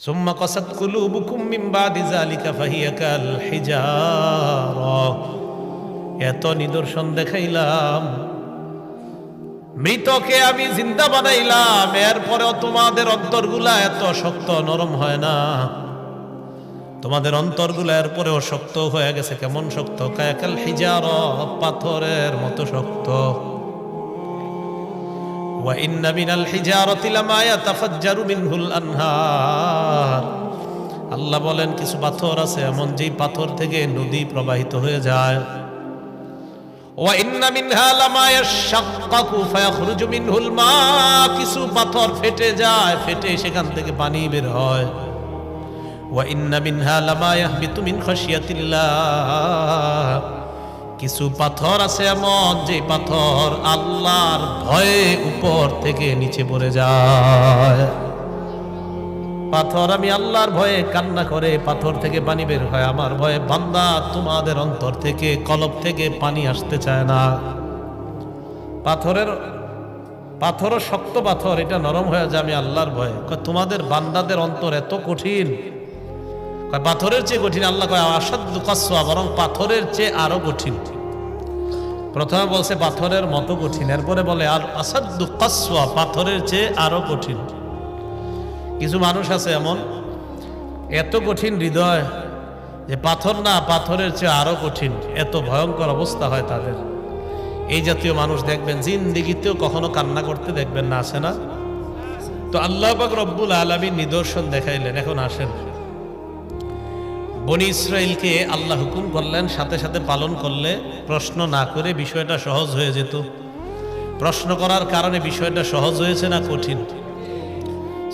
ثم قست قلوبكم من بعد ذلك فهي كالحجارة এত নিদর্শন দেখাইলাম মৃতকে আমি জিন্দা বানাইলাম এরপরেও তোমাদের অন্তরগুলা এত শক্ত নরম হয় না তোমাদের অন্তরগুলা এরপরেও শক্ত হয়ে গেছে কেমন শক্ত কায়াকাল হিজার পাথরের মতো শক্ত وإن من الحجارة لما يتفجر منه الأنهار আল্লাহ বলেন কিছু পাথর আছে এমন যেই পাথর থেকে নদী প্রবাহিত হয়ে যায় وإن منها لما يشقق فيخرج منه الماء কিছু পাথর ফেটে যায় ফেটে সেখান থেকে পানি বের হয় وإن منها لما يهبط من خشية الله কিছু পাথর আছে এমন যে পাথর আল্লাহর ভয়ে উপর থেকে নিচে পড়ে যায়। পাথর আমি আল্লাহর ভয়ে কান্না করে পাথর থেকে পানি বের হয়। আমার ভয়ে বান্দা তোমাদের অন্তর থেকে, কলব থেকে পানি আসতে চায় না। পাথরের, পাথরও শক্ত পাথর, এটা নরম হয়ে যায় আমি আল্লাহর ভয়ে। তোমাদের বান্দাদের অন্তর এত কঠিন পাথরের চেয়ে কঠিন, আল্লাহ কয় কাসওয়া, বরং পাথরের চেয়ে আরও কঠিন। প্রথমে বলছে, পাথরের মতো কঠিন, এরপরে বলে, আর আসাদ্য কাসওয়া, পাথরের চেয়ে আরও কঠিন। কিছু মানুষ আছে এমন, এত কঠিন হৃদয় যে পাথর না, পাথরের চেয়ে আরও কঠিন, এত ভয়ঙ্কর অবস্থা হয় তাদের। এই জাতীয় মানুষ দেখবেন, জিন্দিগিতেও কখনো কান্না করতে দেখবেন না, আসে না। তো আল্লাহ পাক রব্বুল আলমী নিদর্শন দেখাইলেন, এখন আসেন। বনি ইসরায়েলকে আল্লাহ হুকুম করলেন, সাথে সাথে পালন করলে প্রশ্ন না করে বিষয়টা সহজ হয়ে যেত। প্রশ্ন করার কারণে বিষয়টা সহজ হয়েছে না কঠিন?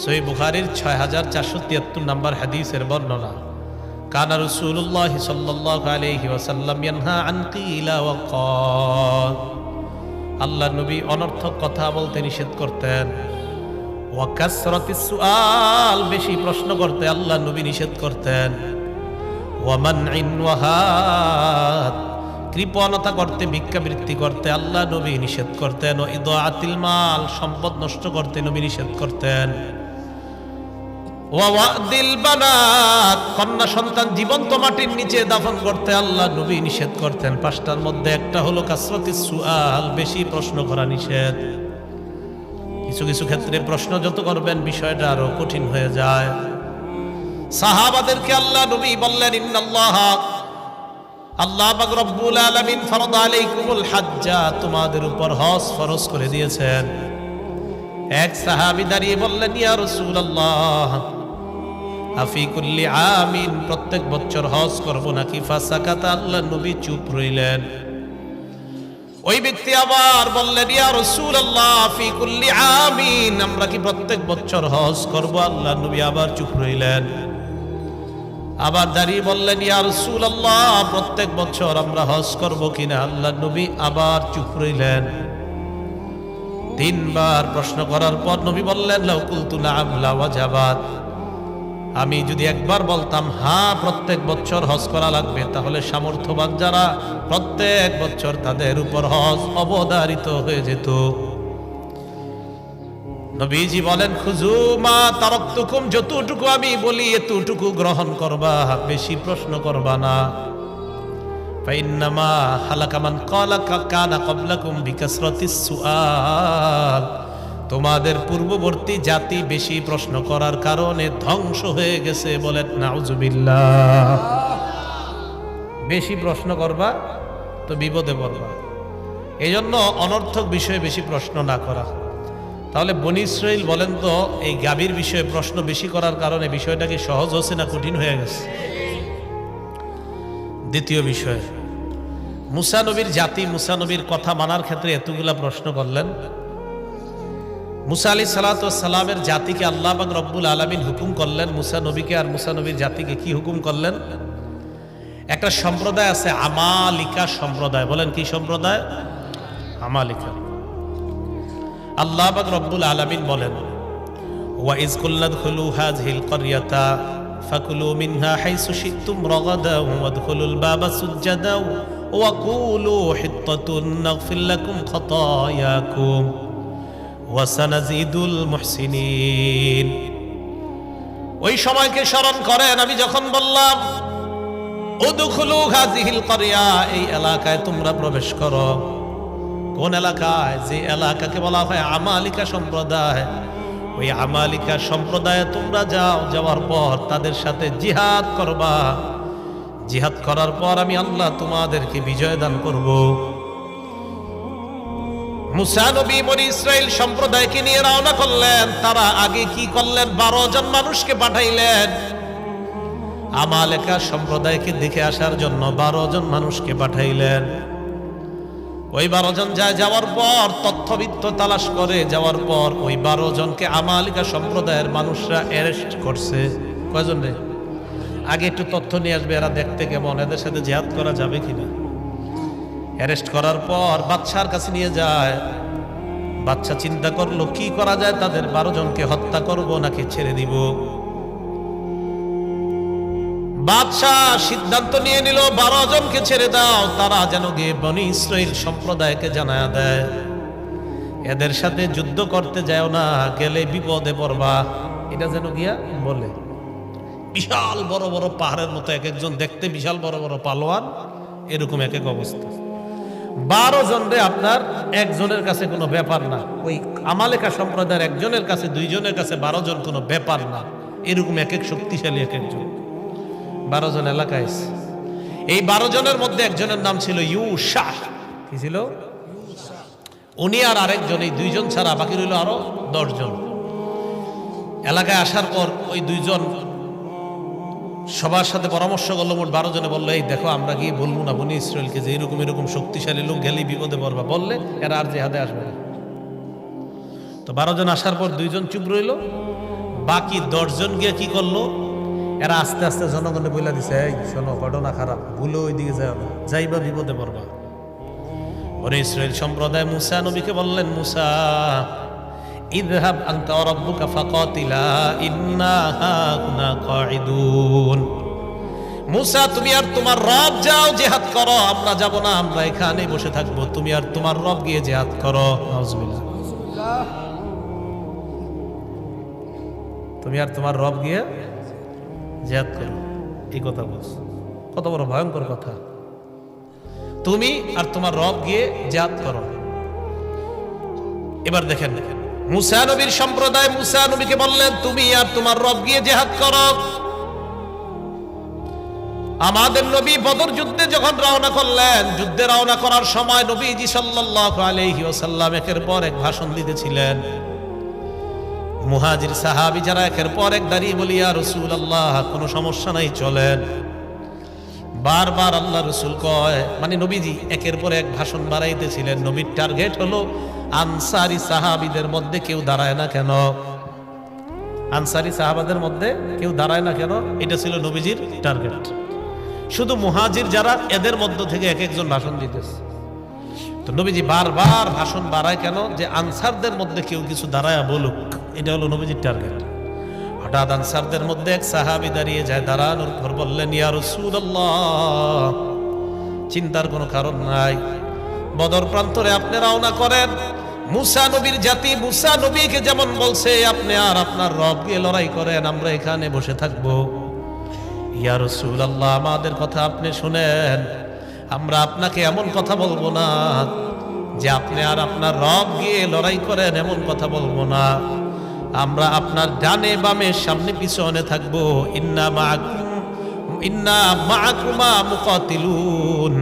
সই বুখারির ছয় হাজার চারশো তিয়াত্তর নম্বর হাদিসের বর্ণনা, কানা রসুল্লাহ সাল্লাহ আলহি ওয়াসাল্লাম ইয়ানহা আন কিলা ওয়া ক্বাল। আল্লাহ নবী অনর্থক কথা বলতে নিষেধ করতেন। ওয়াকাসরাতিস সুআল, বেশি প্রশ্ন করতে আল্লাহ নবী নিষেধ করতেন। ওয়ামানইন ওয়াহাদ। কৃপণতা করতে ভিক্ষাবৃত্তি করতে আল্লাহ নবী নিষেধ করতেন ও ইদাআতিল মাল, সম্পদ নষ্ট করতে নবী নিষেধ করতেন। কন্যা সন্তান জীবন্ত মাটির নিচে দাফন করতে আল্লাহ নবী নিষেধ করতেন। পাঁচটার মধ্যে একটা হলো কাসরতি সুআল, বেশি প্রশ্ন করা নিষেধ। কিছু কিছু ক্ষেত্রে প্রশ্ন যত করবেন, বিষয়টা আরও কঠিন হয়ে যায়। সাহাবাদেরকে আল্লাহ নবী বললেন, ইন্নাল্লাহ, আল্লাহ পাক রব্বুল আলামিন ফরদ আলাইকুমুল হাজ্জা। তোমাদের উপর হজ ফরজ করে দিয়েছেন। এক সাহাবী দাঁড়িয়ে বললেন, ইয়া রাসূলুল্লাহ, আফি কুল্লি আমিন, প্রত্যেক বছর হজ করব নাকি? ফাসাকাতা, আল্লাহ নবী চুপ রইলেন। ওই ব্যক্তি আবার বললেন, ইয়া রাসূলুল্লাহ, আফি কুল্লি আমিন, আমরা কি প্রত্যেক বছর হজ করব? আল্লাহ নবী আবার চুপ রইলেন। আবার দাঁড়িয়ে বললেন, ইয়া রাসূলুল্লাহ, প্রত্যেক বছর আমরা হজ করব কিনা? আল্লাহ নবী আবার চুপ রইলেন। তিনবার প্রশ্ন করার পর নবী বললেন লাউকুলতু নাআম লাওয়াজাবাত আমি যদি একবার বলতাম হ্যাঁ প্রত্যেক বছর হজ করা লাগবে। তাহলে সামর্থ্যবান যারা প্রত্যেক বছর তাদের উপর হজ অবধারিত হয়ে যেত। নবীজি বলেন খুজু মা তারকতুকুম যতটুকু আমি বলি, এতটুকু গ্রহণ করবা, বেশি প্রশ্ন করবা না। ফাইন্নামা হালাকামান কলা কানা কবলাকুম তোমাদের পূর্ববর্তী জাতি বেশি প্রশ্ন করার কারণে ধ্বংস হয়ে গেছে বলেন, নাউজুবিল্লাহ। বেশি প্রশ্ন করবা তো বিপদে পড়বা। এই জন্য অনর্থক বিষয়ে বেশি প্রশ্ন না করা। তাহলে বনি ইসরাইল বলেন তো, এই গাভীর বিষয়ে প্রশ্ন বেশি করার কারণে বিষয়টা কি সহজ হচ্ছে না কঠিন হয়ে গেছে? দ্বিতীয় বিষয় মুসানবীর জাতি মুসানবীর কথা মানার ক্ষেত্রে এতগুলা প্রশ্ন করলেন। মুসা আলী সালামের জাতিকে আল্লাহ বাক রব্বুল আলমিন হুকুম করলেন, মুসা নবীকে আর মুসা নবীর জাতিকে কি হুকুম করলেন? একটা সম্প্রদায় আছে আমালিকা সম্প্রদায়। বলেন কি সম্প্রদায়? আমালিকা। আল্লাহ রব্বুল আলমিন বলেন ওয়াইজ কুল্লাদ খুলু হাজহিল করিয়াতা ফাকুলু মিনহা হাইসু শিতুম রগাদা ওয়াদখুলুল বাবা সুজ্জাদা ওয়াকুলু হিত্তাতুন নাগফির লাকুম খতায়াকুম ওয়াসানাজিদুল মুহসিনিন। ওই সময়কে স্মরণ করেন, আমি যখন বললাম, উদখুলু হাযিহিল ক্বরিয়া, এই এলাকায় তোমরা প্রবেশ করো। কোন এলাকায় যে এলাকাকে বলা হয় আমালিকা সম্প্রদায়, ওই আমালিকা সম্প্রদায়ে তোমরা যাও, যাওয়ার পর তাদের সাথে জিহাদ করবা। জিহাদ করার পর আমি আল্লাহ তোমাদেরকে বিজয় দান করব। মুসা বনি ইসরাইল সম্প্রদায়কে নিয়ে রওনা করলেন। তারা আগে কি করলেন? বারো জন মানুষকে পাঠাইলেন। আমালেকা সম্প্রদায়কে দেখে আসার জন্য বারো জন মানুষকে পাঠাইলেন। ওই বারো জন যায় যাওয়ার পর তথ্যবিত্ত তালাশ করে, যাওয়ার পর ওই বারো জনকে আমালিকা সম্প্রদায়ের মানুষরা অ্যারেস্ট করছে। কয়জন রে? আগে একটু তথ্য নিয়ে আসবে, এরা দেখতে কেমন? এদের সাথে জেহাদ করা যাবে কিনা? অ্যারেস্ট করার পর বাচ্চার কাছে নিয়ে যায়। বাচ্চা চিন্তা করল, কি করা যায়? তাদের বারো জনকে হত্যা করব নাকি ছেড়ে দিব? বাদশাহ সিদ্ধান্ত নিয়ে নিল, বারো জনকে ছেড়ে দাও, তারা যেন গিয়ে বনি ইসরাইল সম্প্রদায়কে জানায়া দেয়। এদের সাথে যুদ্ধ করতে যাও না, গেলে বিপদে পড়বা। এটা যেন গিয়া বলে। বিশাল বড় বড় পাহাড়ের মতো এক একজন, দেখতে বিশাল বড় বড় পালোয়ান, এরকম এক এক অবস্থা। বারো জন রে আপনার, একজনের কাছে কোনো ব্যাপার না। ওই আমালেকা সম্প্রদায়ের একজনের কাছে, দুইজনের কাছে বারো জন কোনো ব্যাপার না। এরকম এক এক শক্তিশালী এক একজন। বারো জন এলাকায়। এই বারো জনের মধ্যে একজনের নাম ছিল ইউ শাহ কি ছিল? উনি আর আরেকজন, এই দুইজন ছাড়া বাকি রইল আরও দশজন এলাকায় আসার পর ওই দুইজন সবার সাথে পরামর্শ করল, মোট বারো জনে বলল, এই দেখো, আমরা গিয়ে বলব না, বনি ইসরায়েলকে যে এরকম এরকম শক্তিশালী লোক গেলেই বিপদে পড়বা, বললে এরা আর জেহাদে আসবে না। তো বারো জন আসার পর দুইজন চুপ রইল। বাকি দশজন গিয়ে কি করল? এরা আস্তে আস্তে জনগণে বইলা দিছে, এই, শোনো, ঘটনা খারাপ, ভুলে ওই দিকে যাও না, যাইবা বিপদে পড়বা। বনি ইসরায়েল সম্প্রদায় মুসা নবীকে বললেন, মুসা ইদহাব আনতা ফাকাতিলা কাঈদুন। মুসা, তুমি আর তোমার রব যাও, জিহাদ করো, আমরা যাব না, আমরা এখানে বসে থাকব, তুমি আর তোমার রব গিয়ে জিহাদ করো। তুমি আর তোমার রব গিয়ে জিহাদ করো এই কথা বলছ। কত বড় ভয়ঙ্কর কথা। তুমি আর তোমার রব গিয়ে জিহাদ করো। এবার দেখেন দেখেন। মুসা নবীর সম্প্রদায়, মুসা নবীকে বললেন, তুমি আর তোমার রব গিয়ে জেহাদ করো। আমাদের নবী বদর যুদ্ধে যখন রওনা করলেন, যুদ্ধে রওনা করার সময় নবীজি সাল্লাল্লাহু আলাইহি ওয়াসাল্লাম একের পর এক ভাষণ দিতেছিলেন। মুহাজির সাহাবি যারা একের পর এক দাঁড়িয়ে বলি রসুল আল্লাহ কোনো সমস্যা নাই, চলেন। বারবার আল্লাহ রসুল কয় মানে নবীজি একের পর এক ভাষণ বাড়াইতেছিলেন, নবীর টার্গেট হলো আনসারি সাহাবিদের মধ্যে কেউ দাঁড়ায় না কেন? আনসারি সাহাবাদের মধ্যে কেউ দাঁড়ায় না কেন? এটা ছিল নবীজির টার্গেট। শুধু মুহাজির যারা, এদের মধ্য থেকে এক একজন ভাষণ দিতেছে। তো নবীজি বারবার ভাষণ বাড়ায় কেন? যে আনসারদের মধ্যে কেউ কিছু দাঁড়ায় বলুক। এটা হলো নবীজির টার্গেট হঠাৎ আনসারদের মধ্যে এক সাহাবি দাঁড়িয়ে যায়, দাঁড়ানোর পর বললেন, ইয়া রাসূলুল্লাহ, চিন্তার কোনো কারণ নাই। বদর প্রান্তরে আপনি রওনা করেন। মুসা নবীর জাতি, মুসা নবীকে যেমন বলছে, আপনি আর আপনার রব গিয়ে লড়াই করেন, আমরা এখানে বসে থাকব। ইয়া আল্লাহ আমাদের কথা আপনি শুনেন। আমরা আপনাকে এমন কথা বলব না যে আপনি আর আপনার রব গিয়ে লড়াই করেন, এমন কথা বলব না। আমরা আপনার ডানে বামে সামনে পিছনে থাকব। ইন্না ইন্না মাআকুমা মুকাতিলুন।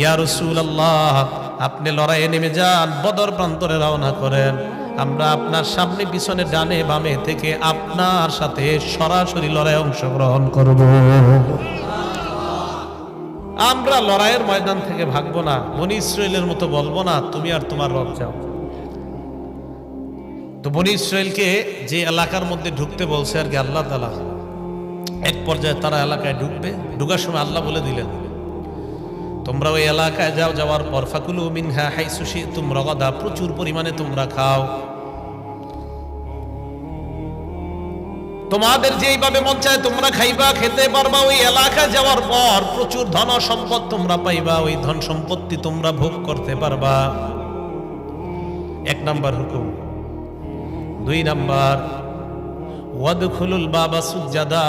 ইয়া রাসূলুল্লাহ, আপনি লড়াইয়ে নেমে যান, বদর প্রান্তরে রওনা করেন। আমরা আপনার সামনে পিছনে ডানে বামে থেকে আপনার সাথে সরাসরি লড়াই অংশগ্রহণ করব। আমরা লড়াইয়ের ময়দান থেকে ভাগবো না, বনি ইসরায়েলের মতো বলব না, তুমি আর তোমার রব যাও তো বনি ইসরায়েলকে যে এলাকার মধ্যে ঢুকতে বলছে আর কি আল্লাহ তালা এক পর্যায়ে তারা এলাকায় ঢুকবে। ঢুকার সময় আল্লাহ বলে দিলেন, তোমরা ওই এলাকায় যাও, যাওয়ার পর ফাকুলু মিনহা হাই সুশি তোমরা গদা প্রচুর পরিমাণে তোমরা খাও। তোমাদের যেইভাবে মন চায় তোমরা খাইবা, খেতে পারবা, ওই এলাকায় যাওয়ার পর প্রচুর ধন সম্পদ তোমরা পাইবা, ওই ধন সম্পত্তি তোমরা ভোগ করতে পারবা। এক নাম্বার হুকুম। দুই নাম্বার। ওয়াদখুলুল বাবা সুজাদা